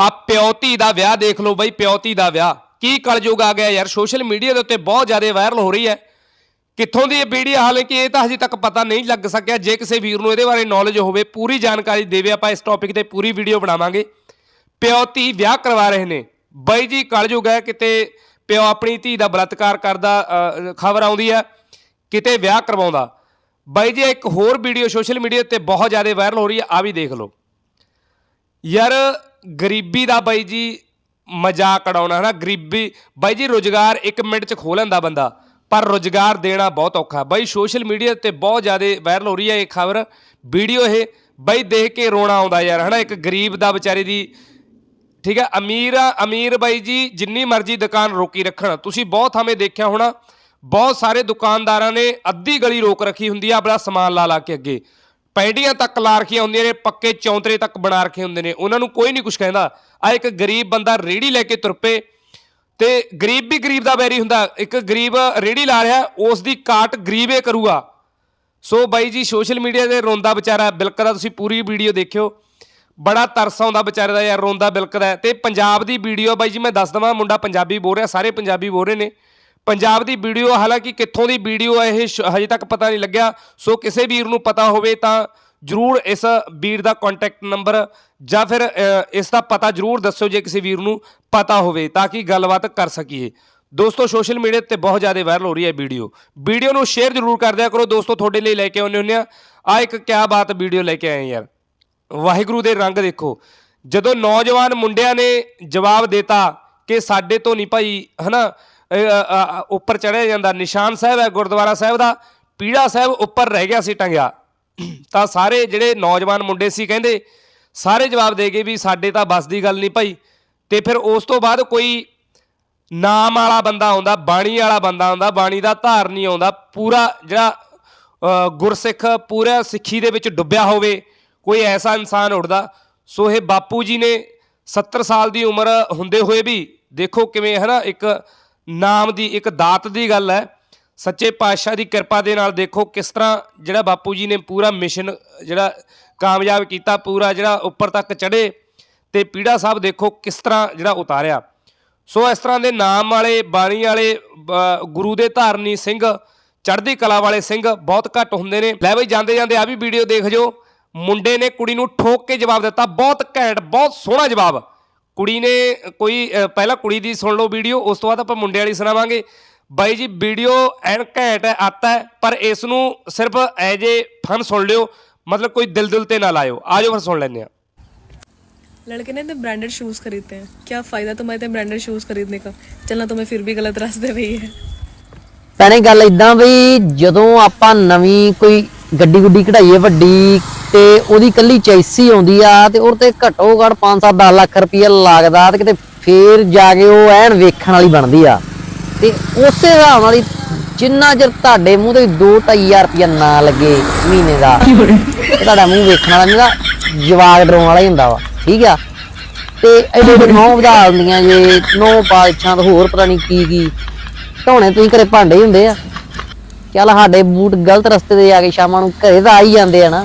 ਆ ਪਿਓਤੀ ਦਾ ਵਿਆਹ ਦੇਖ ਲਓ ਬਈ ਪਿਓਤੀ ਦਾ ਵਿਆਹ। ਕੀ ਕਲਯੁਗ ਆ ਗਿਆ ਯਾਰ, ਸੋਸ਼ਲ ਮੀਡੀਆ ਦੇ ਉੱਤੇ ਬਹੁਤ ਜ਼ਿਆਦਾ ਵਾਇਰਲ ਹੋ ਰਹੀ ਹੈ। ਕਿੱਥੋਂ ਦੀ ਇਹ ਵੀਡੀਓ ਹਾਲਾਂਕਿ ਇਹ ਤਾਂ ਹਜੇ ਤੱਕ ਪਤਾ ਨਹੀਂ ਲੱਗ ਸਕਿਆ, ਜੇ ਕਿਸੇ ਵੀਰ ਨੂੰ ਇਹਦੇ ਬਾਰੇ ਨੌਲੇਜ ਹੋਵੇ, ਪੂਰੀ ਜਾਣਕਾਰੀ ਦੇਵੇ, ਆਪਾਂ ਇਸ ਟੌਪਿਕ ਤੇ ਪੂਰੀ ਵੀਡੀਓ ਬਣਾਵਾਂਗੇ। ਪਿਓਤੀ ਵਿਆਹ ਕਰਵਾ ਰਹੇ ਨੇ। ਬਾਈ ਜੀ, ਕਲਯੁਗ ਹੈ, ਕਿਤੇ ਪਿਓ ਆਪਣੀ ਧੀ ਦਾ ਬਲਾਤਕਾਰ ਕਰਦਾ ਖਬਰ ਆਉਂਦੀ ਹੈ, ਕਿਤੇ ਵਿਆਹ ਕਰਵਾਉਂਦਾ। ਬਾਈ ਜੀ, ਇੱਕ ਹੋਰ ਵੀਡੀਓ ਸੋਸ਼ਲ ਮੀਡੀਆ ਤੇ ਬਹੁਤ ਜ਼ਿਆਦਾ ਵਾਇਰਲ ਹੋ ਰਹੀ ਹੈ ਆ ਵੀ ਦੇਖ ਲਓ। ਯਾਰ ਗਰੀਬੀ ਦਾ ਬਾਈ ਜੀ ਮਜ਼ਾਕ ਉਡਾਉਣਾ ਹੈ ਨਾ ਗਰੀਬੀ, ਬਾਈ ਜੀ ਰੋਜ਼ਗਾਰ 1 ਮਿੰਟ ਚ ਖੋਹ ਲੈਂਦਾ ਬੰਦਾ, ਪਰ ਰੋਜ਼ਗਾਰ ਦੇਣਾ ਬਹੁਤ ਔਖਾ ਬਾਈ, ਸੋਸ਼ਲ ਮੀਡੀਆ ਤੇ ਬਹੁਤ ਜ਼ਿਆਦਾ ਵਾਇਰਲ ਹੋ ਰਹੀ ਹੈ ਇਹ ਖਬਰ, ਵੀਡੀਓ ਇਹ, ਬਾਈ ਦੇਖ ਕੇ ਰੋਣਾ ਆਉਂਦਾ ਯਾਰ, ਹਨਾ? ਇੱਕ ਗਰੀਬ ਦਾ ਵਿਚਾਰੇ ਦੀ, ਠੀਕ ਹੈ? ਅਮੀਰ ਅਮੀਰ ਬਾਈ ਜੀ, ਜਿੰਨੀ ਮਰਜ਼ੀ ਦੁਕਾਨ ਰੋਕੀ ਰੱਖਣ, ਤੁਸੀਂ ਬਹੁਤ ਥਾਵੇਂ ਦੇਖਿਆ ਹੋਣਾ, ਬਹੁਤ ਸਾਰੇ ਦੁਕਾਨਦਾਰਾਂ ਨੇ ਅੱਧੀ ਗਲੀ ਰੋਕ ਰੱਖੀ ਹੁੰਦੀ ਆ, ਆਪਣਾ ਸਮਾਨ ਲਾ ਲਾ ਕੇ ਅੱਗੇ। ਪੈਂਡੀਆਂ ਤੱਕ ਲਾ ਰੱਖੀਆਂ ਹੁੰਦੀਆਂ ਨੇ, ਪੱਕੇ ਚੌਂਤਰੇ ਤੱਕ ਬਣਾ ਰੱਖੇ ਹੁੰਦੇ ਨੇ। ਉਹਨਾਂ ਨੂੰ ਕੋਈ ਨਹੀਂ ਕੁਝ ਕਹਿੰਦਾ। ਆ ਇੱਕ ਗਰੀਬ ਬੰਦਾ ਰੇੜੀ ਲੈ ਕੇ ਤੁਰ ਪਏ ਤੇ ਗਰੀਬ ਵੀ ਗਰੀਬ ਦਾ ਵੈਰੀ ਹੁੰਦਾ। ਇੱਕ ਗਰੀਬ ਰੇੜੀ ਲਾ ਰਿਹਾ, ਉਸ ਦੀ ਕਾਟ ਗਰੀਬੇ ਕਰੂਗਾ। ਸੋ ਬਾਈ ਜੀ, ਸੋਸ਼ਲ ਮੀਡੀਆ ਤੇ ਰੋਂਦਾ ਵਿਚਾਰਾ ਬਿਲਕਦਾ ਤੁਸੀਂ ਪੂਰੀ ਵੀਡੀਓ ਦੇਖਿਓ। ਬੜਾ ਤਰਸ ਆਉਂਦਾ ਵਿਚਾਰੇ ਦਾ ਯਾਰ, ਰੋਂਦਾ ਬਿਲਕਦਾ ਹੈ। ਤੇ ਪੰਜਾਬ ਦੀ ਵੀਡੀਓ ਬਾਈ ਜੀ, ਮੈਂ ਦੱਸ ਦਵਾਂ, ਮੁੰਡਾ ਪੰਜਾਬੀ ਬੋਲ ਰਿਹਾ, ਸਾਰੇ ਪੰਜਾਬੀ ਬੋਲ ਰਹੇ ਨੇ। ਪੰਜਾਬ ਦੀ ਵੀਡੀਓ ਹਾਲਾਂਕਿ ਕਿੱਥੋਂ ਦੀ ਵੀਡੀਓ ਹੈ ਇਹ ਸ਼- ਹਜੇ ਤੱਕ ਪਤਾ ਨਹੀਂ ਲੱਗਿਆ। ਸੋ ਕਿਸੇ ਵੀਰ ਨੂੰ ਪਤਾ ਹੋਵੇ ਤਾਂ ਜਰੂਰ ਇਸ ਵੀਰ ਦਾ ਕੰਟੈਕਟ ਨੰਬਰ ਜਾਂ ਫਿਰ ਇਸ ਦਾ ਪਤਾ ਜਰੂਰ ਦੱਸੋ ਜੇ ਕਿਸੇ ਵੀਰ ਨੂੰ ਪਤਾ ਹੋਵੇ ਤਾਂ ਕਿ ਗੱਲਬਾਤ ਕਰ ਸਕੀਏ। ਦੋਸਤੋ ਸੋਸ਼ਲ ਮੀਡੀਆ ਤੇ ਬਹੁਤ ਜ਼ਿਆਦਾ ਵਾਇਰਲ ਹੋ ਰਹੀ ਹੈ ਵੀਡੀਓ। ਵੀਡੀਓ ਨੂੰ ਸ਼ੇਅਰ ਜਰੂਰ ਕਰ ਦਿਆ ਕਰੋ। ਦੋਸਤੋ ਤੁਹਾਡੇ ਲਈ ਲੈ ਕੇ ਆਉਂਦੇ ਹੁੰਦੇ ਆ ਆ ਇੱਕ ਕਿਆ ਬਾਤ ਵੀਡੀਓ ਲੈ ਕੇ ਆਏ ਯਾਰ। ਵਾਹਿਗੁਰੂ ਦੇ ਰੰਗ ਦੇਖੋ। ਜਦੋਂ ਨੌਜਵਾਨ ਮੁੰਡਿਆਂ ਨੇ ਜਵਾਬ ਦਿੱਤਾ ਕਿ ਸਾਡੇ ਤੋਂ ਨਹੀਂ ਭਾਈ ਹਨਾ? ਇਹ, ਉੱਪਰ ਚੜਿਆ ਜਾਂਦਾ। ਨਿਸ਼ਾਨ ਸਾਹਿਬ ਹੈ, ਗੁਰਦੁਆਰਾ ਸਾਹਿਬ ਦਾ। ਪੀੜਾ ਸਾਹਿਬ ਉੱਪਰ ਰਹਿ ਗਿਆ ਸੀ ਟੰਗਿਆ। ਤਾਂ ਸਾਰੇ ਜਿਹੜੇ ਨੌਜਵਾਨ ਮੁੰਡੇ ਸੀ, ਕਹਿੰਦੇ, ਸਾਰੇ ਜਵਾਬ ਦੇ ਗਏ ਵੀ ਸਾਡੇ ਤਾਂ ਬਸ ਦੀ ਗੱਲ ਨਹੀਂ ਭਾਈ। ਤੇ ਫਿਰ ਉਸ ਤੋਂ ਬਾਅਦ ਕੋਈ ਨਾਮ ਵਾਲਾ ਬੰਦਾ ਆਉਂਦਾ, ਬਾਣੀ ਵਾਲਾ ਬੰਦਾ ਆਉਂਦਾ, ਬਾਣੀ ਦਾ ਧਾਰ ਨਹੀਂ ਆਉਂਦਾ। ਪੂਰਾ ਜਿਹੜਾ ਗੁਰਸਿੱਖ ਪੂਰਾ ਸਿੱਖੀ ਦੇ ਵਿੱਚ ਡੁੱਬਿਆ ਹੋਵੇ, ਕੋਈ ਐਸਾ ਇਨਸਾਨ ਉੱਠਦਾ। ਸੋ ਇਹ ਬਾਪੂ ਜੀ ਨੇ 70 ਸਾਲ ਦੀ ਉਮਰ ਹੁੰਦੇ ਹੋਏ ਵੀ ਦੇਖੋ ਕਿਵੇਂ ਹੈ ਨਾ ਇੱਕ ਨਾਮ ਦੀ ਇੱਕ ਦਾਤ ਦੀ ਗੱਲ ਹੈ। ਸੱਚੇ ਪਾਤਸ਼ਾਹ ਦੀ ਕਿਰਪਾ ਦੇ ਨਾਲ ਦੇਖੋ ਕਿਸ ਤਰ੍ਹਾਂ ਜਿਹੜਾ ਬਾਪੂ ਜੀ ਨੇ ਪੂਰਾ ਮਿਸ਼ਨ, ਜਿਹੜਾ ਕਾਮਯਾਬ ਕੀਤਾ, ਪੂਰਾ ਜਿਹੜਾ ਉੱਪਰ ਤੱਕ ਚੜ੍ਹੇ ਤੇ ਪੀੜਾ ਸਾਹਿਬ ਦੇਖੋ ਕਿਸ ਤਰ੍ਹਾਂ ਜਿਹੜਾ ਉਤਾਰਿਆ। ਸੋ ਇਸ ਤਰ੍ਹਾਂ ਦੇ ਨਾਮ ਵਾਲੇ, ਬਾਣੀ ਵਾਲੇ ਗੁਰੂ ਦੇ ਧਾਰਨੀ ਸਿੰਘ, ਚੜ੍ਹਦੀ ਕਲਾ ਵਾਲੇ ਸਿੰਘ ਬਹੁਤ ਘੱਟ ਹੁੰਦੇ ਨੇ। ਲੈ ਬਈ ਜਾਂਦੇ ਜਾਂਦੇ ਆ ਵੀ ਵੀਡੀਓ ਦੇਖ ਜੋ ਮੁੰਡੇ ਨੇ ਕੁੜੀ ਨੂੰ ਠੋਕ ਕੇ ਜਵਾਬ ਦਿੱਤਾ, ਬਹੁਤ ਘੈਂਟ, ਬਹੁਤ ਸੋਹਣਾ ਜਵਾਬ। ਕੁੜੀ ਨੇ ਕੋਈ ਅ, ਪਹਿਲਾਂ ਕੁੜੀ ਦੀ ਸੁਣ ਲਓ ਵੀਡੀਓ ਉਸ ਤੋਂ ਬਾਅਦ ਆਪਾਂ ਮੁੰਡੇ ਵਾਲੀ ਸੁਣਾਵਾਂਗੇ ਬਾਈ ਜੀ ਵੀਡੀਓ ਐਨ ਘੈਂਟ ਹੈ ਆਤਾ ਹੈ ਪਰ ਇਸ ਨੂੰ ਸਿਰਫ ਐਜ ਏ ਫਨ ਸੁਣ ਲਿਓ ਮਤਲਬ ਕੋਈ ਦਿਲ ਦਿਲ ਤੇ ਨਾ ਲਾਇਓ ਆਜੋ ਫਿਰ ਸੁਣ ਲੈਂਦੇ ਆ लड़के ने इतने ब्रांडेड शूज खरीदते हैं क्या फायदा तुम्हें इतने ब्रांडेड शूज खरीदने का चलना तुम्हें फिर भी गलत रास्ते पे ही है ਭੈਣੇ ਗੱਲ ਇਦਾਂ ਬਈ ਜਦੋਂ ਆਪਾਂ ਨਵੀਂ ਕੋਈ ਗੱਡੀ ਗੁੱਡੀ ਕਢਾਈਏ ਵੱਡੀ ਤੇ ਉਹਦੀ ਕੱਲੀ ਚੈਸੀ ਆਉਂਦੀ ਆ ਤੇ ਉਹਦੇ ਤੇ ਘੱਟੋ ਘੱਟ 5-7 10 ਲੱਖ ਰੁਪਏ ਲੱਗਦਾ ਤੇ ਕਿਤੇ ਫੇਰ ਜਾ ਕੇ ਉਹ ਐਨ ਵੇਖਣ ਵਾਲੀ ਬਣਦੀ ਆ। ਤੇ ਉਸੇ ਹਿਸਾਬ ਨਾਲ ਜਿੰਨਾ ਚਿਰ ਤੁਹਾਡੇ ਮੂੰਹ ਤੇ 2-2000 ਰੁਪਏ ਨਾ ਲੱਗੇ ਮਹੀਨੇ ਦਾ ਤੁਹਾਡਾ ਮੂੰਹ ਵੇਖਣ ਵਾਲਾ ਦਾ ਜਵਾਗ ਡਰਾਉਣ ਵਾਲਾ ਹੀ ਹੁੰਦਾ ਵਾ ਠੀਕ ਆ? ਤੇ ਐਡੇ ਐਡੇ ਨੌ ਵਧਾ ਦਿੰਦੀਆਂ ਜੇ ਨੌ ਪਾਲਛਾਂ ਤੇ ਹੋਰ ਪਤਾ ਨਹੀਂ ਕੀ ਕੀ। ਧੋਣੇ ਤੁਸੀਂ ਘਰੇ ਭਾਂਡੇ ਹੀ ਹੁੰਦੇ ਆ। ਚੱਲ ਸਾਡੇ ਬੂਟ ਗਲਤ ਰਸਤੇ ਤੇ ਜਾ ਕੇ ਸ਼ਾਮਾਂ ਨੂੰ ਘਰੇ ਤਾਂ ਆ ਹੀ ਜਾਂਦੇ ਆ ਨਾ।